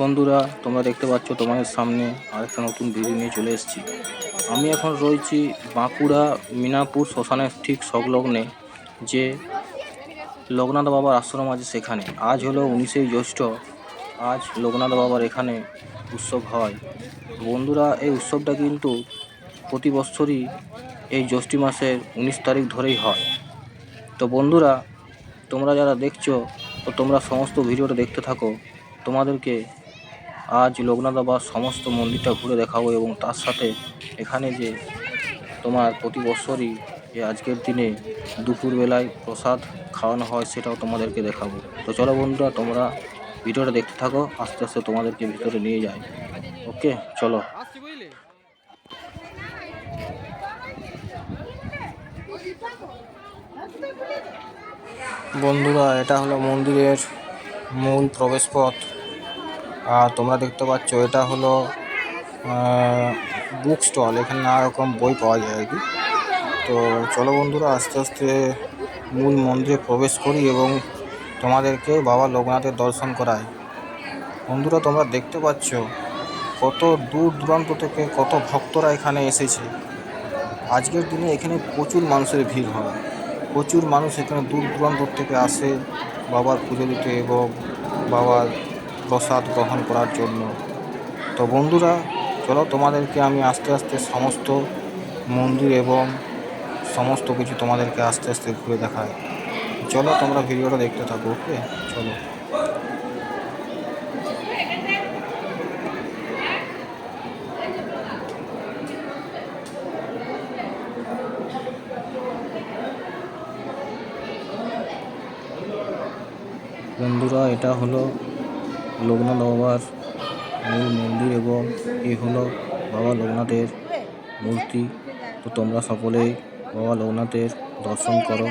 বন্ধুরা, তোমরা দেখতে পাচ্ছ তোমাদের সামনে আরেকটা নতুন ভিডিও নিয়ে চলে এসেছি। আমি এখন রয়েছি বাঁকুড়া মিনাপুর শ্মশানের ঠিক সংলগ্নে যে লোকনাথ বাবার আশ্রম আছে সেখানে। আজ হলো উনিশেই জ্যৈষ্ঠ, আজ লোকনাথ বাবার এখানে উৎসব হয়। বন্ধুরা, এই উৎসবটা কিন্তু প্রতি বছরই এই জ্যৈষ্ঠী মাসের উনিশ তারিখ ধরেই হয়। তো বন্ধুরা, তোমরা যারা দেখছ, তো তোমরা সমস্ত ভিডিওটা দেখতে থাকো। তোমাদেরকে আজ লোকনাথ বাবার সমস্ত মন্দিরটা ঘুরে দেখাবো এবং তার সাথে এখানে যে তোমার প্রতি বছরই যে আজকের দিনে দুপুরবেলায় প্রসাদ খাওয়ানো হয় সেটাও তোমাদেরকে দেখাবো। তো চলো বন্ধুরা, তোমরা ভিডিওটা দেখতে থাকো, আস্তে আস্তে তোমাদেরকে ভিতরে নিয়ে যাই। ওকে, চলো। বন্ধুরা, এটা হলো মন্দিরের মূল প্রবেশপথ। আর তোমরা দেখতে পাচ্ছ, এটা হলো বুক স্টল এখানে নানা রকম বই পাওয়া যায় আর কি। তো চলো বন্ধুরা, আস্তে আস্তে মূল মন্দিরে প্রবেশ করি এবং তোমাদেরকে বাবা লোকনাথের দর্শন করাই। বন্ধুরা, তোমরা দেখতে পাচ্ছ কত দূর দূরান্ত থেকে কত ভক্তরা এখানে এসেছে। আজকের দিনে এখানে প্রচুর মানুষের ভিড় হয়। প্রচুর মানুষ এখানে দূর দূরান্ত থেকে আসে বাবার পুজো দিতে এবং বাবার প্রসাদ গ্রহণ করার জন্য। তো বন্ধুরা, চলো তোমাদেরকে আমি আস্তে আস্তে সমস্ত মন্দির এবং সমস্ত কিছু তোমাদেরকে আস্তে আস্তে ঘুরে দেখাই। চলো তোমরা ভিডিওটা দেখতে থাকো, ওকে? চলো। বন্ধুরা, এটা হলো লোকনাথ বাবার মূল মন্দির এবং এই হলো বাবা লোকনাথের মূর্তি। তো তোমরা সকলেই বাবা লোকনাথের দর্শন করো।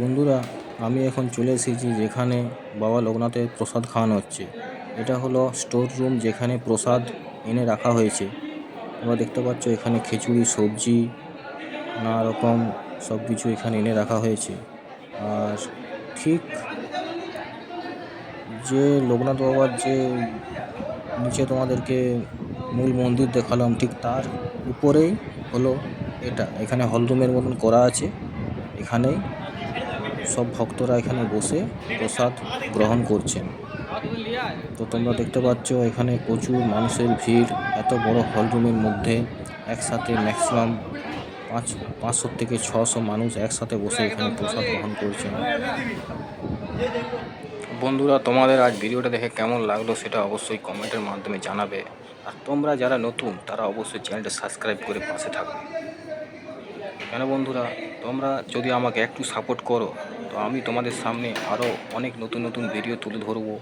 বন্ধুরা, আমি এখন চলে এসেছি যেখানে বাবা লোকনাথের প্রসাদ খাওয়ানো হচ্ছে। এটা হলো স্টোর রুম যেখানে প্রসাদ এনে রাখা হয়েছে। তোমরা দেখতে পাচ্ছ এখানে খিচুড়ি, সবজি, নানা রকম সব কিছু এখানে এনে রাখা হয়েছে। ঠিক যে লোকনাথ বাবার যে নিচে তোমাদেরকে মূল মন্দির দেখালাম, ঠিক তার উপরেই হলো এটা। এখানে হলরুমের মতন করা আছে। এখানেই সব ভক্তরা এখানে বসে প্রসাদ গ্রহণ করছেন। তো তোমরা দেখতে পাচ্ছ, এখানে প্রচুর মানুষের ভিড়। এত বড় হলরুমের মধ্যে একসাথে ম্যাক্সিমাম পাঁচ পাঁচশো থেকে ছশো মানুষ একসাথে বসে এখানে প্রসাদ গ্রহণ করছেন। বন্ধুরা, তোমাদের আজ ভিডিওটা দেখে কেমন লাগল সেটা অবশ্যই কমেন্টের মাধ্যমে জানাবে। আর তোমরা যারা নতুন, তারা অবশ্যই চ্যানেলটা সাবস্ক্রাইব করে পাশে থাকবে কেন বন্ধুরা, তোমরা যদি আমাকে একটু সাপোর্ট করো, তো আমি তোমাদের সামনে আরও অনেক নতুন নতুন ভিডিও তুলে ধরবো।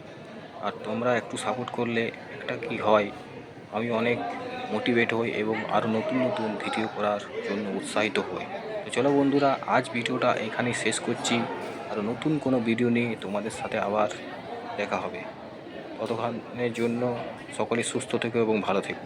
আর তোমরা একটু সাপোর্ট করলে একটা কি হয়, আমি অনেক মোটিভেট হই এবং আরও নতুন নতুন ভিডিও করার জন্য উৎসাহিত হই। তো চলো বন্ধুরা, আজ ভিডিওটা এখানেই শেষ করছি। আর নতুন কোনো ভিডিও নিয়ে তোমাদের সাথে আবার দেখা হবে। ততক্ষণের জন্য সকলে সুস্থ থেকো এবং ভালো থেকো।